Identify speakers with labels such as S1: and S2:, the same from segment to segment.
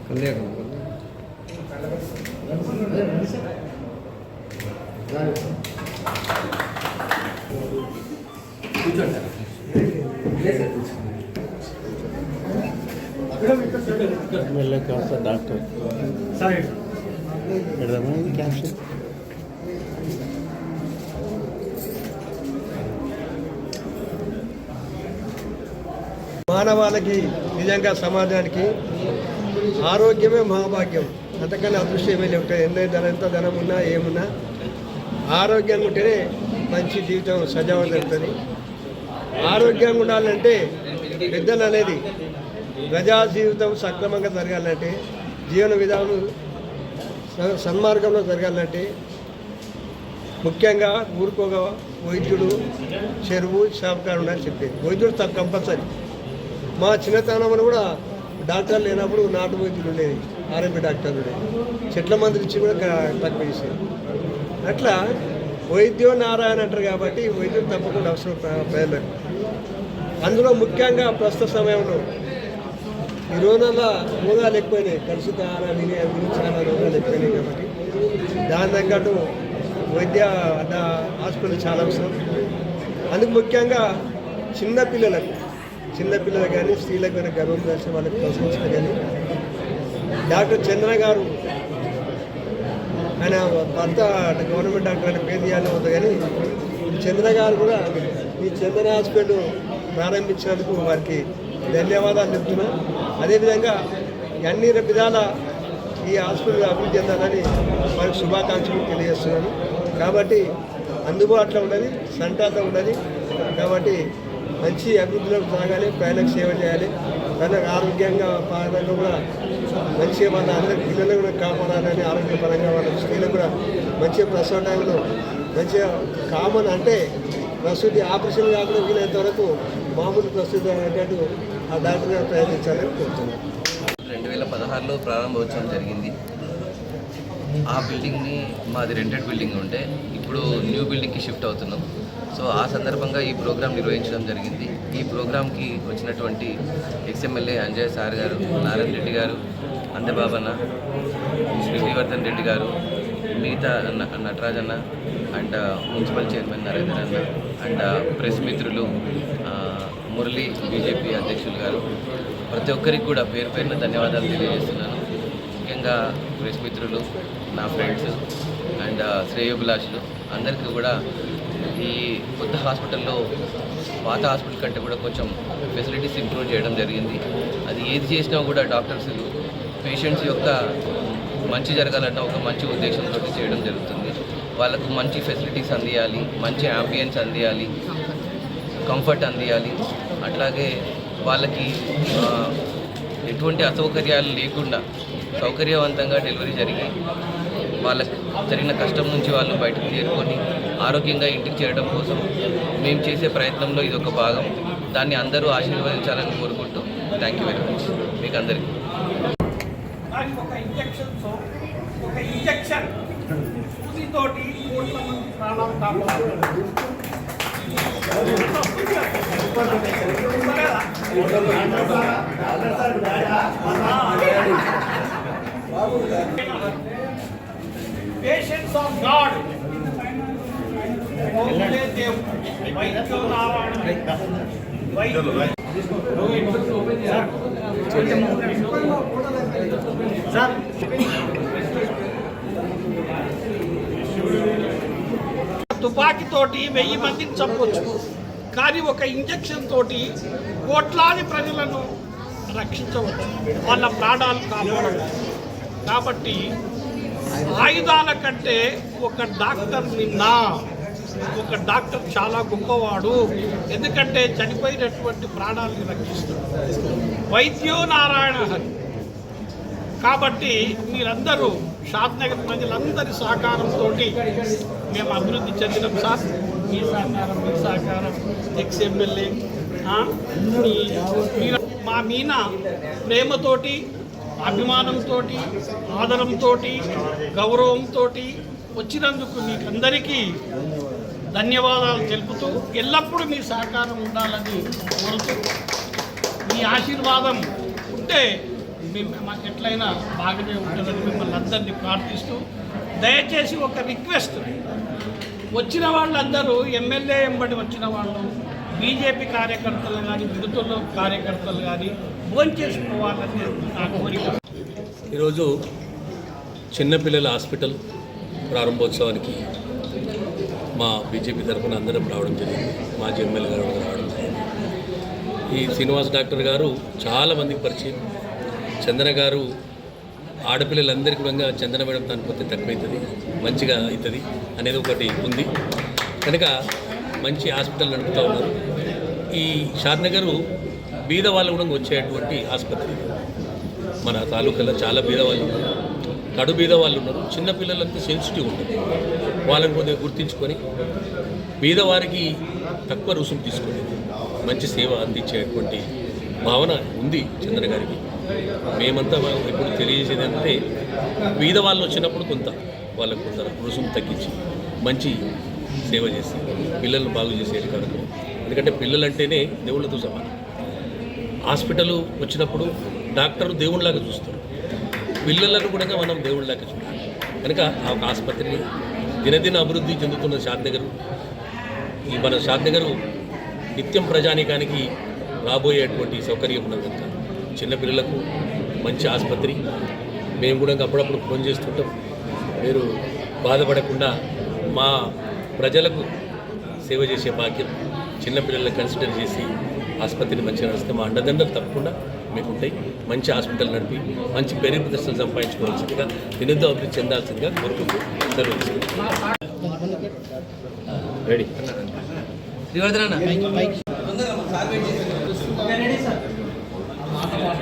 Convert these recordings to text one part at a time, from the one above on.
S1: కళ్యాణం కూర్చోండి ఎమ్మెల్యే కాస్త డాక్టర్ పెడదామా ఇది
S2: మానవాళికి నిజంగా సమాజానికి ఆరోగ్యమే మహాభాగ్యం. అంతకన్నా అదృష్టం ఏమీ లేవు. ఎంత ధన ఎంత ధనం ఉన్నా ఏమున్నా ఆరోగ్యంగా ఉంటేనే మంచి జీవితం సజావం జరుగుతుంది. ఆరోగ్యంగా ఉండాలంటే పెద్దలు అనేది ప్రజా జీవితం సక్రమంగా జరగాలంటే జీవన విధానం స- సన్మార్గంలో జరగాలంటే ముఖ్యంగా ఊరుకోగ వైద్యుడు చెరువు షాప్కారు అని చెప్పేది. వైద్యుడు తప్ప కంపల్సరీ. మా చిన్నతనంలో కూడా డాక్టర్ లేనప్పుడు నాటు వైద్యులు ఉండేది ఆర్ఎంపీ డాక్టర్లు చెట్ల మందులు ఇచ్చి కూడా తక్కువ చేసేది. అట్లా వైద్యం నారాయణ అంటారు కాబట్టి వైద్యం తప్పకుండా అవసరం ప్ర- ప్రజలకు. అందులో ముఖ్యంగా ప్రస్తుత సమయంలో ఈ రోజుల్లో రోగాలు ఎక్కువైనాయి కలుషిత ఆహారం విని చాలా రోగాలు ఎక్కువైనాయి కాబట్టి. దాని తగ్గట్టు వైద్య హాస్పిటల్ చాలా అవసరం. అందుకు ముఖ్యంగా చిన్నపిల్లలకు చిన్నపిల్లలు కానీ స్త్రీలకు కానీ గర్వం చేసే వాళ్ళకి ప్రశ్నించిన కానీ. డాక్టర్ చంద్ర గారు ఆయన భర్త గవర్నమెంట్ డాక్టర్ అని పేరు చేయాలని ఉంది కానీ చంద్ర గారు కూడా ఈ చంద్ర హాస్పిటల్ ప్రారంభించినందుకు వారికి ధన్యవాదాలు చెప్తున్నాను అదేవిధంగా అన్ని విధాల ఈ హాస్పిటల్ అభివృద్ధి చెందాలని వారికి శుభాకాంక్షలు తెలియజేస్తున్నాను. కాబట్టి అందుబాటులో ఉన్నది సంటాతో ఉన్నది. కాబట్టి మంచి అభివృద్ధిలో సాగాలి ప్రజలకు సేవ చేయాలి. ప్రజలకు ఆరోగ్యంగా పరంగా కూడా మంచిగా మన అందరి పిల్లలు కూడా కాపాడాలని ఆరోగ్యపరంగా వాళ్ళ స్త్రీలకు కూడా మంచిగా ప్రసవ టైంలో మంచిగా కామన్ అంటే ప్రసూతి ఆపరేషన్ కాకుండా వీలైనంత వరకు మామూలు ప్రసూతి అనేటట్టు ఆ దాటిగా ప్రయత్నించాలని కోరుతున్నాను
S3: రెండు వేల పదహారులో ప్రారంభోత్సవం జరిగింది. ఆ బిల్డింగ్ని మాది రెంటెడ్ బిల్డింగ్ ఉంటే ఇప్పుడు న్యూ బిల్డింగ్కి షిఫ్ట్ అవుతున్నాం. సో ఆ సందర్భంగా ఈ ప్రోగ్రాం నిర్వహించడం జరిగింది. ఈ ప్రోగ్రాంకి వచ్చినటువంటి ఎక్స్ఎమ్మెల్యే అంజయ్ సార్ గారు నారాయణ రెడ్డి గారు అందబాబన్న శ్రీవర్ధన్ రెడ్డి గారు మిగతా నటరాజన్న అండ్ మున్సిపల్ చైర్మన్ నరేంద్ర అన్న అండ్ ప్రెస్ మిత్రులు మురళి బీజేపీ అధ్యక్షులు గారు. ప్రతి ఒక్కరికి కూడా పేరు పేరున ధన్యవాదాలు తెలియజేస్తున్నాను. ముఖ్యంగా ప్రెస్ మిత్రులు నా ఫ్రెండ్స్ అండ్ శ్రేయోభిలాషులు. అందరికీ కూడా ఈ కొత్త హాస్పిటల్లో పాత హాస్పిటల్ కంటే కూడా కొంచెం ఫెసిలిటీస్ ఇంప్రూవ్ చేయడం జరిగింది. అది ఏది చేసినా కూడా డాక్టర్స్ పేషెంట్స్ యొక్క మంచి జరగాలన్న ఒక మంచి ఉద్దేశంతో చేయడం జరుగుతుంది. వాళ్ళకు మంచి ఫెసిలిటీస్ అందియాలి మంచి అంబియన్స్ అందియాలి కంఫర్ట్ అందియాలి. అట్లాగే వాళ్ళకి ఎటువంటి అసౌకర్యాలు లేకుండా సౌకర్యవంతంగా డెలివరీ జరిగి వాళ్ళకి జరిగిన కష్టం నుంచి వాళ్ళు బయటకు చేరుకొని ఆరోగ్యంగా ఇంటికి చేరడం కోసం మేము చేసే ప్రయత్నంలో ఇది ఒక భాగం. దాన్ని అందరూ ఆశీర్వదించాలని కోరుకుంటూ థ్యాంక్ యూ వెరీ మచ్ మీకు అందరికీ.
S4: ఇంజక్షన్ ఒక ఇంజక్షన్ సూదితోటి కోట్ల మంది ప్రాణాలు కాపాడుతున్నారు పేషెంట్స్ ఆఫ్ గాడ్ వైద్యం నారాయణ వైద్యులు తుపాకీతోటి వెయ్యి మందిని చంపొచ్చు. కానీ ఒక ఇంజక్షన్ తోటి కోట్లాది ప్రజలను రక్షించవచ్చు. వాళ్ళ ప్రాణాలు కాపాడవచ్చు. కాబట్టి ఆయుధాల కంటే ఒక డాక్టర్ నిన్న ఒక డాక్టర్ చాలా గొప్పవాడు. ఎందుకంటే చనిపోయినటువంటి ప్రాణాలను రక్షిస్తాడు వైద్యో నారాయణ హరి. కాబట్టి మీరందరూ షాద్నగర్ ప్రజలందరి సహకారంతో మేము అభివృద్ధి చెందినాం సార్. మీ సహకారం మీ సహకారం. ఎక్స్ ఎమ్మెల్యే మీరు మా మీన ప్రేమతోటి అభిమానంతో ఆదరంతో గౌరవంతో వచ్చినందుకు మీకందరికీ ధన్యవాదాలు తెలుపుతూ ఎల్లప్పుడూ మీ సహకారం ఉండాలని కోరుతూ మీ ఆశీర్వాదం ఉంటే మేము మాకు ఎట్లయినా బాగానే ఉంటుందని మిమ్మల్ని అందరినీ ప్రార్థిస్తూ దయచేసి ఒక రిక్వెస్ట్. వచ్చిన వాళ్ళందరూ ఎమ్మెల్యే ఎంబడి వచ్చిన వాళ్ళు బీజేపీ కార్యకర్తలు కానీ మిగతుల కార్యకర్తలు కానీ భోంచేసుకోవాలని నా కోరిక.
S5: ఈరోజు చిన్నపిల్లల హాస్పిటల్ ప్రారంభోత్సవానికి మా బీజేపీ తరఫున అందరం రావడం జరిగింది. మాజీ ఎమ్మెల్యే గారు రావడం జరిగింది. ఈ శ్రీనివాస్ డాక్టర్ గారు చాలామందికి పరిచయం. చంద్ర గారు ఆడపిల్లలందరికీ కూడా చందన మేడం దానిపోతే తక్కువవుతుంది మంచిగా అవుతుంది అనేది ఒకటి ఉంది. కనుక మంచి హాస్పిటల్ నడుపుతూ ఉన్నారు. ఈ షాద్నగరు బీద వాళ్ళు కూడా వచ్చేటువంటి ఆసుపత్రి. మన తాలూకాలో చాలా బీద వాళ్ళు ఉన్నారు. కడు బీద వాళ్ళు ఉన్నారు. చిన్నపిల్లలంతా సెన్సిటివ్ ఉంటుంది. వాళ్ళని కొద్దిగా గుర్తించుకొని బీదవారికి తక్కువ రుసుము తీసుకొని మంచి సేవ అందించేటువంటి భావన ఉంది చంద్ర గారికి. మేమంతా ఇప్పుడు తెలియజేసేది అంటే బీద వాళ్ళు వచ్చినప్పుడు కొంత వాళ్ళకు కొంత రుసుము తగ్గించి మంచి సేవ చేసి పిల్లలను బాగు చేసే కార్యక్రమం ఎందుకంటే పిల్లలంటేనే దేవుళ్ళతో సమానం. హాస్పిటల్ వచ్చినప్పుడు డాక్టర్ దేవుళ్ళలాగా చూస్తారు. పిల్లలను కూడా మనం దేవుళ్ళలాగా చూడాలి. కనుక ఆ ఒక ఆసుపత్రిని దినదిన అభివృద్ధి చెందుతున్న షాద్నగర్ ఈ మన షాద్నగర్ నిత్యం ప్రజానీకానికి రాబోయేటువంటి సౌకర్యం ఉన్నది కనుక చిన్నపిల్లలకు మంచి ఆసుపత్రి. మేము కూడా అప్పుడప్పుడు ఫోన్ చేస్తుంటాం. మీరు బాధపడకుండా మా ప్రజలకు సేవ చేసే భాగ్యం చిన్నపిల్లలను కన్సిడర్ చేసి ఆసుపత్రిని మంచిగా నడిస్తే మా అండదండలు తప్పకుండా మీకు ఉంటాయి మంచి హాస్పిటల్ నడిపి మంచి పేరు ప్రదర్శనలు సంపాదించుకోవాల్సిందిగా దినతో అభివృద్ధి చెందాల్సిందిగా కోరుకుంటూ. రెడీ
S3: శ్రీవర్ధన్ అన్న
S6: మమ్మీ పైన విన్నావా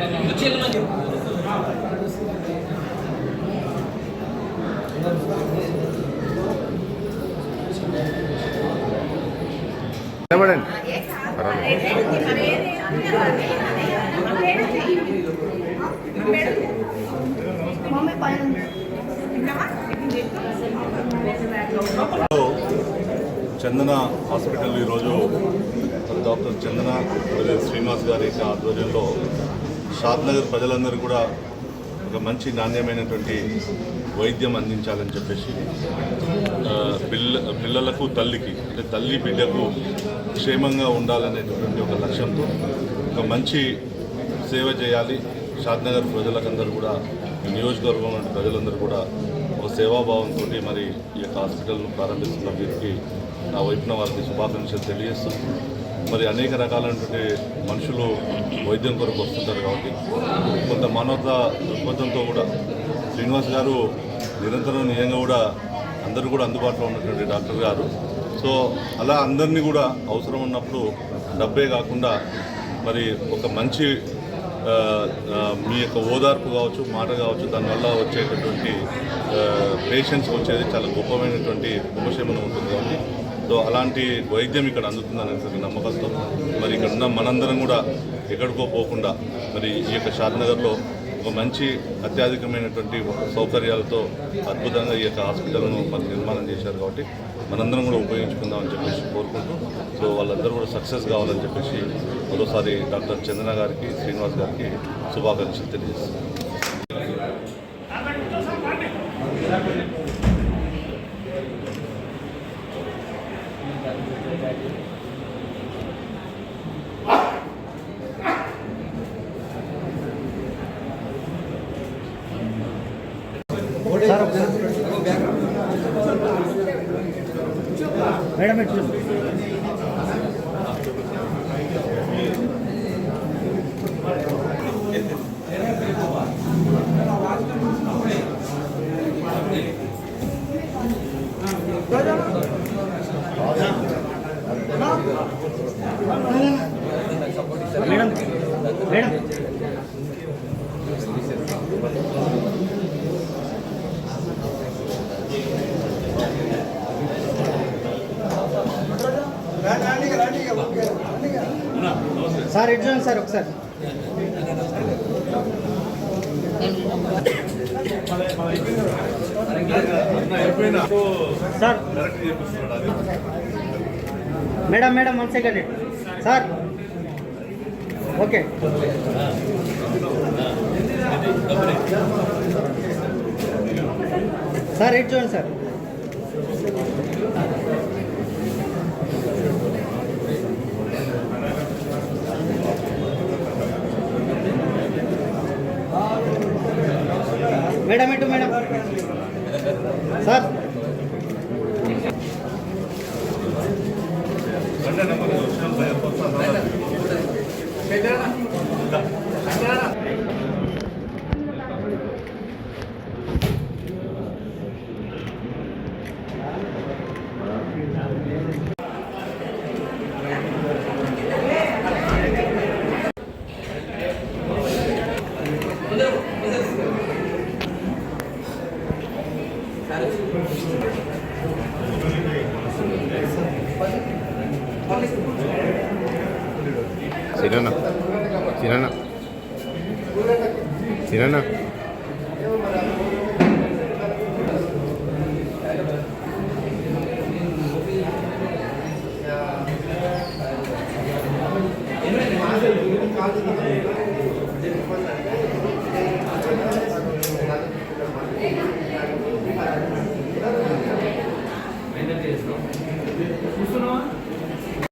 S7: చందన హాస్పిటల్ ఈరోజు డాక్టర్ చందన శ్రీనివాస్ గారి ఆధ్వర్యంలో షాద్నగర్ ప్రజలందరూ కూడా ఒక మంచి నాణ్యమైనటువంటి వైద్యం అందించాలని చెప్పేసి పిల్ల పిల్లలకు తల్లికి అంటే తల్లి బిడ్డకు క్షేమంగా ఉండాలనేటువంటి ఒక లక్ష్యంతో ఒక మంచి సేవ చేయాలి. షాద్నగర్ ప్రజలకందరూ కూడా ఈ నియోజకవర్గం ప్రజలందరూ కూడా ఒక సేవాభావంతో మరి ఈ యొక్క హాస్పిటల్ను ప్రారంభిస్తున్న వీరికి నా వైపున వారికి శుభాకాంక్షలు తెలియజేస్తూ మరి అనేక రకాలైనటువంటి మనుషులు వైద్యం కొరకు వస్తుంటారు కాబట్టి కొంత మానవత దృక్పథంతో కూడా శ్రీనివాస్ గారు నిరంతరం నిజంగా కూడా అందరూ కూడా అందుబాటులో ఉన్నటువంటి డాక్టర్ గారు. సో అలా అందరినీ కూడా అవసరం ఉన్నప్పుడు డబ్బే కాకుండా మరి ఒక మంచి మీ యొక్క ఓదార్పు కావచ్చు మాట కావచ్చు దానివల్ల వచ్చేటటువంటి పేషెంట్స్ వచ్చేది చాలా గొప్పమైనటువంటి ఉపశమనం ఉంటుంది కాబట్టి అలాంటి వైద్యం ఇక్కడ అందుతుందనేటువంటి నమ్మకంతో మరి ఇక్కడ ఉన్న మనందరం కూడా ఎక్కడికో పోకుండా మరి ఈ యొక్క షాద్నగర్లో ఒక మంచి అత్యాధికమైనటువంటి సౌకర్యాలతో అద్భుతంగా ఈ యొక్క హాస్పిటల్ను మరి నిర్మాణం చేశారు కాబట్టి మనందరం కూడా ఉపయోగించుకుందామని చెప్పేసి కోరుకుంటూ సో వాళ్ళందరూ కూడా సక్సెస్ కావాలని చెప్పేసి మరోసారి డాక్టర్ చందన గారికి శ్రీనివాస్ గారికి శుభాకాంక్షలు తెలియజేస్తున్నాను. Mega Metis.
S1: సార్ ఎటు సార్ ఒకసారి. Sir. Madam madam one second. Sir. Okay. Sir at చూడండి సార్. మేడం ఎటు మేడం సార్